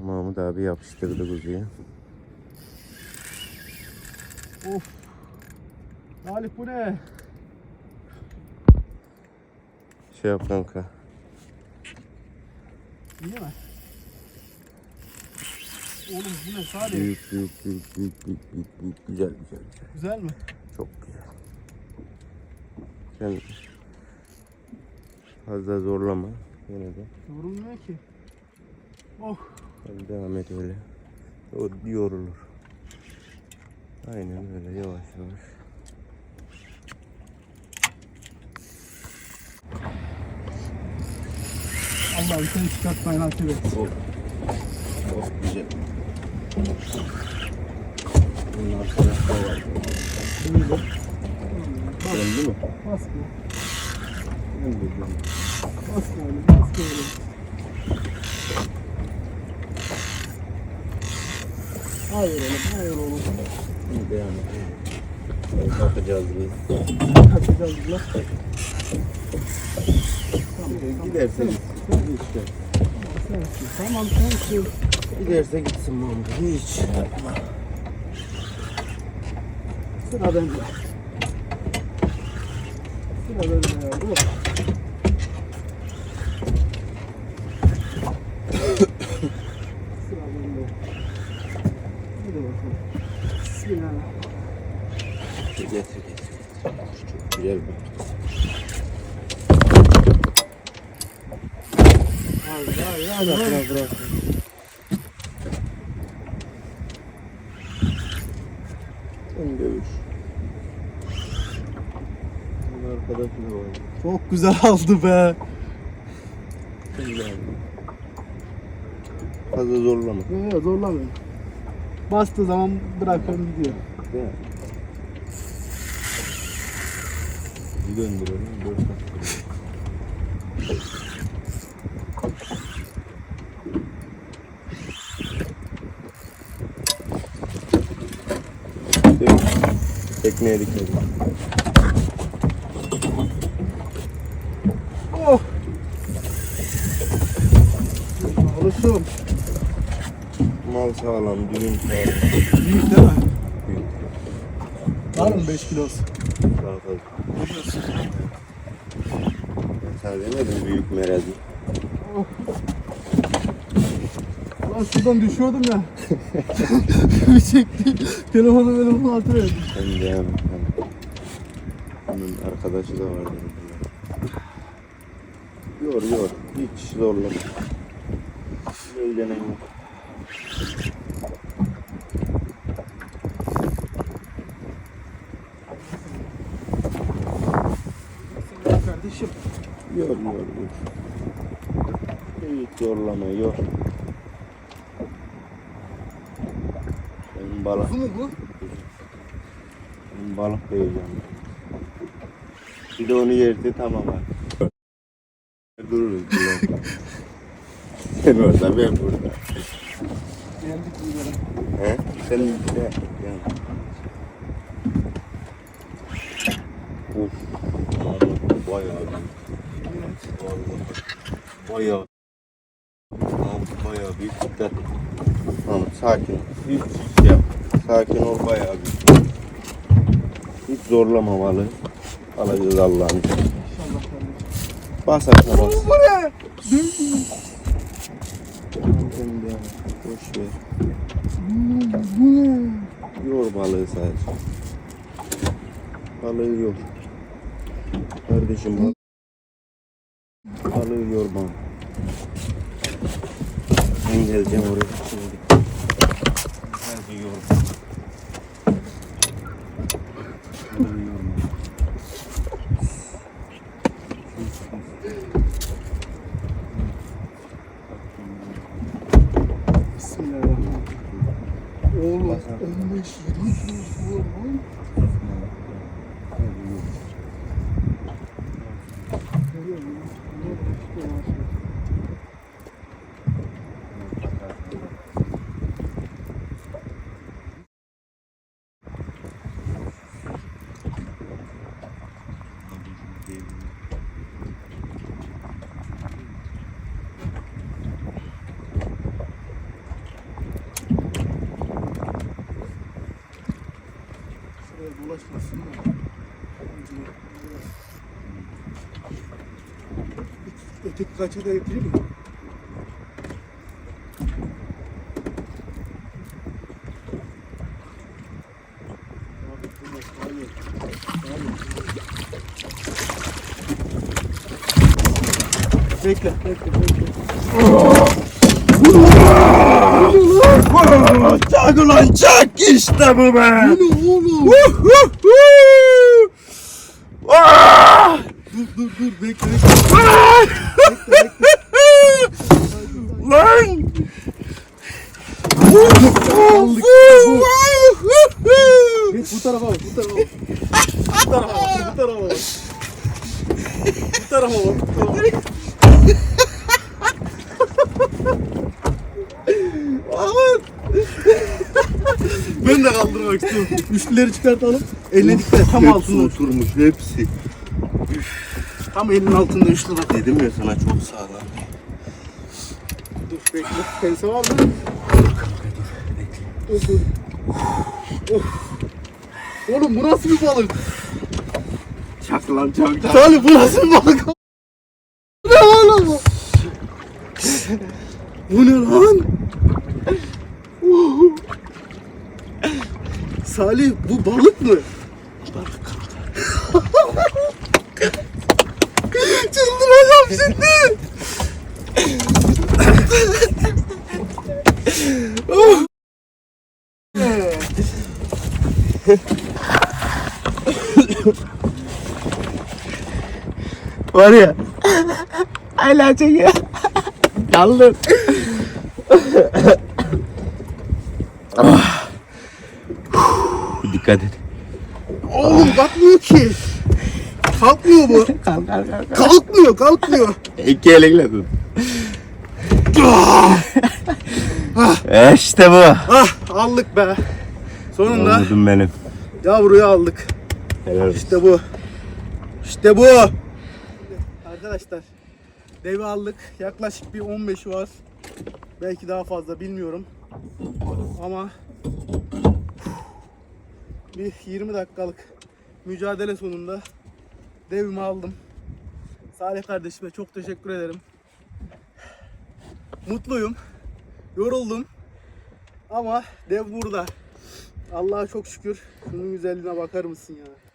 Mahmut abi yapıştırdı kuzuyu. Of. Salih bu ne? Şey yap kanka. İyi mi? Oğlum bu ne Salih? Büyük büyük büyük büyük büyük büyük büyük güzel güzel güzel. Güzel mi? Çok güzel. Sen fazla zorlama. Yine de. Yorulmuyor ki. Oh. Hadi devam et öyle. O yorulur. Aynen öyle yavaş yavaş. Allah'ım seni çıkartmayın nasip et. Çok, çok güzel. Bunun arkadaşlar var. Buyurun. Döndü mü? Bas be. Döndü, döndü. Bas böyle. Bas Hayır oğlum. Hayır oğlum. Et. Evet, Bakacağız biz. Kaçacağız biz lan. Giderse gitsin. Hiç yok. Sensin. Tamam sensin. Giderse gitsin Mahmut. Hiç. Sıra bende. Sıra bende ya. Oh. Sıra bende. Hadi bakalım. Bismillah. Getir getir. getir. Çok güzel bu. Hayır hayır hayır. hayır. bırak. Sen dövüş. Var. Çok güzel aldı be. Al. Fazla zorlama. Yok yok zorlamayın. Bastığı zaman bırakıyorum gidiyor. Değil mi? Bir döndürelim. Dört dakika. Tekneye dikelim. Oh. Alışım. Mal sağlam, düğün sağlam. Büyük değil mi? Büyük. Var mı 5 kilosu? Daha fazla. Ben sana demedim büyük merazi. Lan şuradan düşüyordum ya. Bir çekti. Telefonu benim altına verdim. Sen de yani. Onun arkadaşı da vardı. Yor yor. Hiç zorlama. Öyle yok. Kardeşim. Yor yor yor. Hiç zorlama yor. Benim balık, Bu mu bu? benim balık koyacağım. Bir de onu yerdi tamam abi. Dururuz. dururuz. Sen orada ben burada. He? Sen de. Mahmut bayağı. Bayağı. Bayağı büyük. Et. Mahmut sakin. Hiç şey yap. Sakin ol bayağı büyük. Hiç zorlamamalı. Alacağız Allah'ın izniyle. Bas aşağı bas. Bu ne? Boş ver. Bu ne? Yor balığı sadece. Balığı yor. Kardeşim bak. Balığı yor bana. Ben geleceğim oraya şimdi. Hadi yor bana. Balığı yor bana. Bismillahirrahmanirrahim. Oğlum Basar. 15 20 kilosu var lan. Hadi yor. Görüyor musun? Ne işte maşallah. Bulaşmasın. Öteki kaçı da? Hayır. Hayır. Bekle, bekle, bekle. Çak ulan çak işte bu be. Bu ne oğlum? Ah! Dur dur dur bekle bekle. bekle bekle. Lan! Aldık. Geç bu tarafa bak bu tarafa bak. Bu tarafa bak bu tarafa bak. Bu tarafa bak. Bu tarafa bak. Ben de kaldırmak istiyorum. Üçlüleri çıkartalım. Et. Tam Hepsi altında. oturmuş hepsi. Tam elinin altında üçlü bak. Dedim ya sana çok sağlam. Dur bekle. Pense var mı? Dur dur. Of. Oğlum bu nasıl bir balık? Çak lan çak çak. Salih bu nasıl bir balık? Bu ne oğlum bu? Bu ne lan? Salih bu balık mı? Balık kanka. Çıldıracağım şimdi. Oh. Var ya. Hala çekiyor. Kaldım. Dikkat et. Oğlum kalkmıyor ki. Kalkmıyor bu. Kalk kalk kalk. Kalkmıyor, kalkmıyor. İki elinle tut. E işte bu. Ah aldık be. Sonunda Anladım benim. yavruyu aldık. Helal olsun. İşte bu. İşte bu. Arkadaşlar devi aldık. Yaklaşık bir 15 var. Belki daha fazla bilmiyorum. Ama bir 20 dakikalık mücadele sonunda devimi aldım. Salih kardeşime çok teşekkür ederim. Mutluyum. Yoruldum. Ama dev burada. Allah'a çok şükür. Şunun güzelliğine bakar mısın ya?